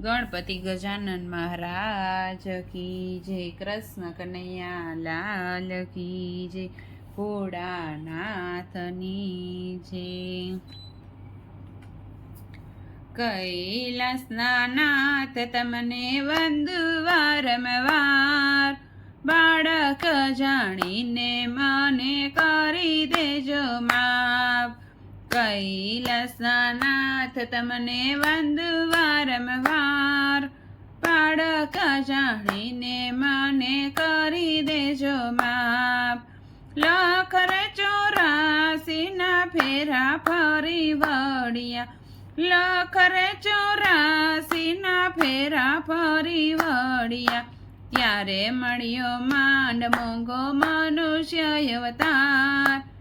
ગણપતિ ગજાનન મહારાજ કી જય, કૃષ્ણ કનૈયા લાલ કી જય, ભોળાનાથની જય. નાથ તમને વંદુ વારંવાર બાળક જાણીને મને કરી દેજો માફ કૈલાસના તમને વંદુ વારંવાર પાડક જાણીને મને કરી દેજો માપ લખર ચોરાસીના ફેરા ફરી વળ્યા. લખર ચોરાસીના ફેરા ફરી વળ્યા. ત્યારે મળ્યો માંડ મોંઘો મનુષ્ય અવતાર.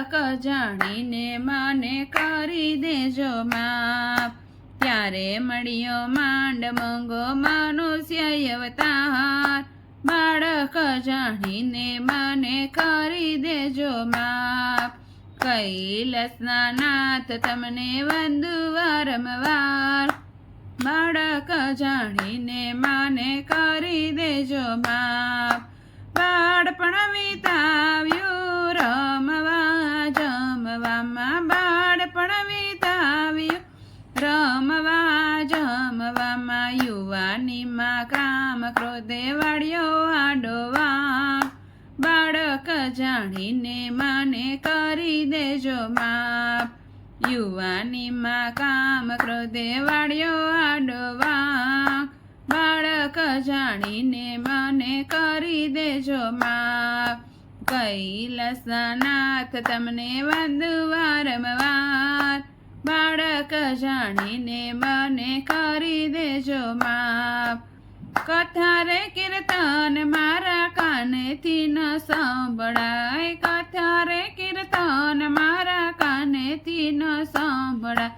બાળક જાણીને મને કરી દેજો માપ. ત્યારે મળ્યો માંડ મોંઘો મનુષ્ય અવતાર બાળક જાણીને મને કરી દેજો માપ. કૈલસના નાથ તમને વંદુ વારંવાર બાળક જાણીને મને કરી દેજો માફ વાળ્યો આડોવા, બાળક જાણીને મને કરી દેજો માપ. યુવાનીમાં કામ ક્રોધે વાળ્યો આડોવા, બાળક જાણીને મને કરી દેજો માપ. કૈલાસનાથ તમને વધુ વારંવાર બાળક જાણીને મને કરી દેજો માફ કથા રે કીર્તન મારા કાનેથી ન સાંભળાય. કથા રે કીર્તન મારા કાનેથી ન સાંભળાય.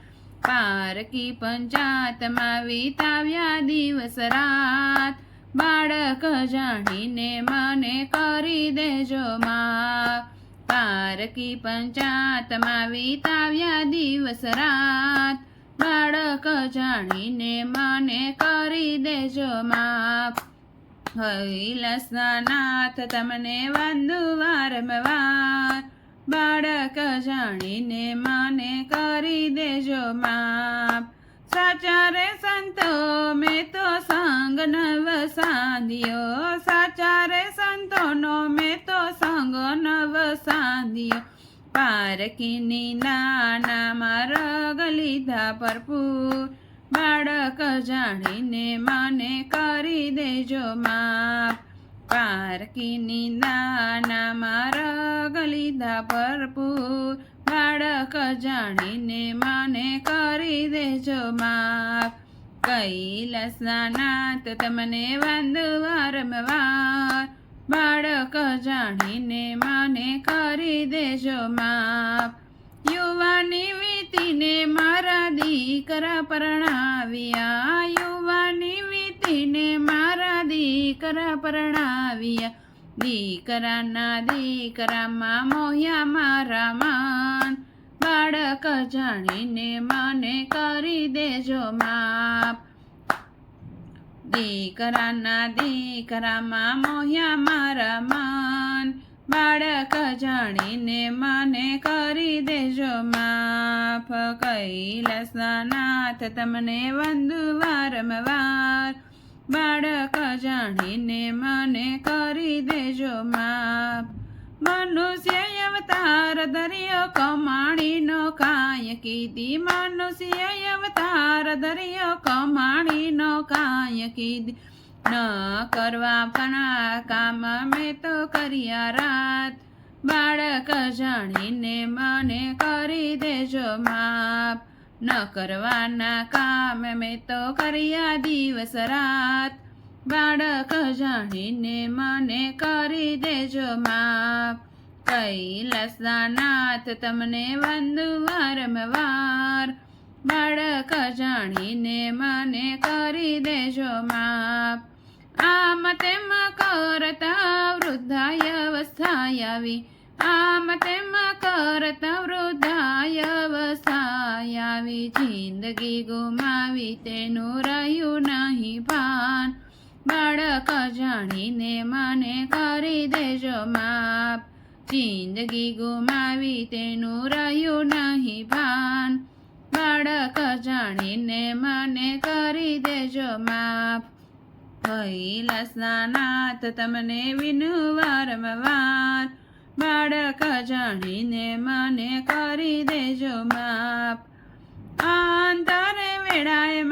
પારકી પંચાતમાં વિતાવ્યા દિવસ રાત. બાળક જાણીને મને કરી દેજો માફ પારકી પંચાતમાં વિતાવ્યા દિવસ રાત. બાળક જાણીને મને કરી દેજો માફ કૈલાસના નાથ તમને વંદુ વારંવાર બાળક જાણીને મને કરી દેજો માપ. સાચા રે સંતો, મેં તો સંગ નવ સાંધ્યો. સાચા રે સંતોનો, મેં તો સંગ નવ સાંધ્યો. પારકીની નાનામાં રગ લીધા ભરપૂર. બાળક જાણીને મને કરી દેજો માપ પારકીની નાનામાં રગ લીધા ભરપૂર. બાળક જાણીને મને કરી દેજો માફ. કૈલાસના નાથ તમને વાંધો વારંવાર બાળક જાણીને માને કરી દેજો માપ. યુવાની વીતીને મારા દીકરા પરણાવ્યા. યુવાની વીતીને મારા દીકરા પરણાવ્યા. દીકરાના દીકરામાં મોહ્યા મારા માન. બાળક જાણીને મને કરી દેજો માફ દીકરાના દીકરામાં મોહ્યા મારા માન. બાળક જાણીને મને કરી દેજો માફ. કૈલાસનાથ નાથ તમને વંદુ વારંવાર બાળક જાણીને મને કરી દેજો માફ. મનુષ્ય અવતાર દરિયો કમાણીનો કાય કીધી. મનુષ્ય અવતાર દરિયો કમાણીનો કાય કીધી. ન કરવા પણ કામ મેં તો કર્યા રાત. બાળક જાણીને મને કરી દેજો માફ ન કરવાના કામ મેં તો કર્યા દિવસ રાત. બાળક જાણીને મને કરી દેજો માફ. કૈલાસના નાથ તમને વંદુ વારંવાર બાળક જાણીને મને કરી દેજો માપ આમ તેમ કરતા વૃદ્ધાય અવસ્થાય આવી. આમ તેમ કરતા વૃદ્ધાય અવસ્થાય આવી. જિંદગી ગુમાવી તેનું રહ્યું નહીં ભાન. બાળક જાણીને મને કરી દેજો માપ. જિંદગી ગુમાવી તેનું રહ્યું નહીં ભાન. બાળક જાણીને મને કરી દેજો માપ. કૈલાસનાથ તમને વિનું વારંવાર બાળક જાણીને મને કરી દેજો માપ. આંતર વેળાએ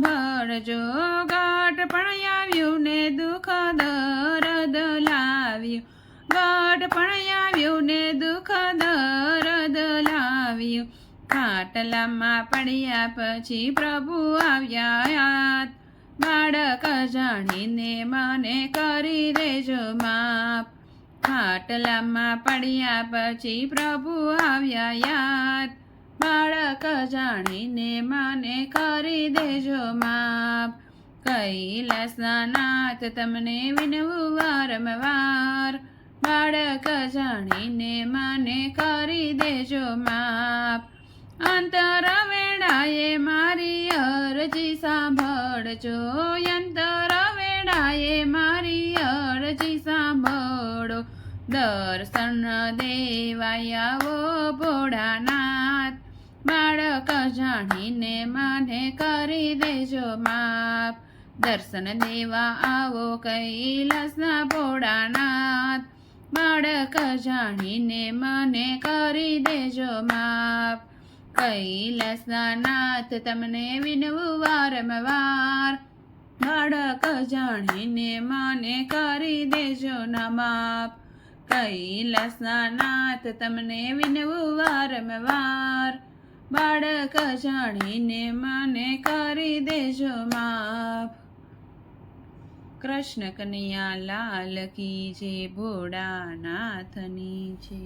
મારી અરજી પણ આવ્યું ને દુઃખ દરદ લાવ્યું. ગાઢ પણ આવ્યું ને દુઃખ દરદ લાવ્યું. ખાટલામાં પડ્યા પછી પ્રભુ આવ્યા બાળક જાણીને મને કરી દેજો માપ ખાટલામાં પડ્યા પછી પ્રભુ આવ્યા યાદ. બાળક જાણીને મને કરી દેજો માપ. કૈલાસના નાથ તમને વિનવું વારંવાર બાળક જાણીને મને કરી દેજો માપ. અંતર વેળાએ મારી અરજી સાંભળજો. અંતર વેળાએ મારી અરજી સાંભળો. દર્શન દેવાયાવો ભોળાનાથ. બાળક જાણીને માને કરી દેજો માપ. દર્શન દેવા આવો કૈલાસના ભોળાનાથ. બાળક જાણીને મને કરી દેજો માપ. કૈલાસના નાથ તમને વિનવું વારંવાર. બાળક જાણીને મને કરી દેજો ના માપ. કૈલાસના નાથ તમને વિનવું વારંવાર. બાળક જાણીને મને કરી દેજો માપ કૃષ્ણ કનૈયા લાલ કી જે ભોળાનાથની છે.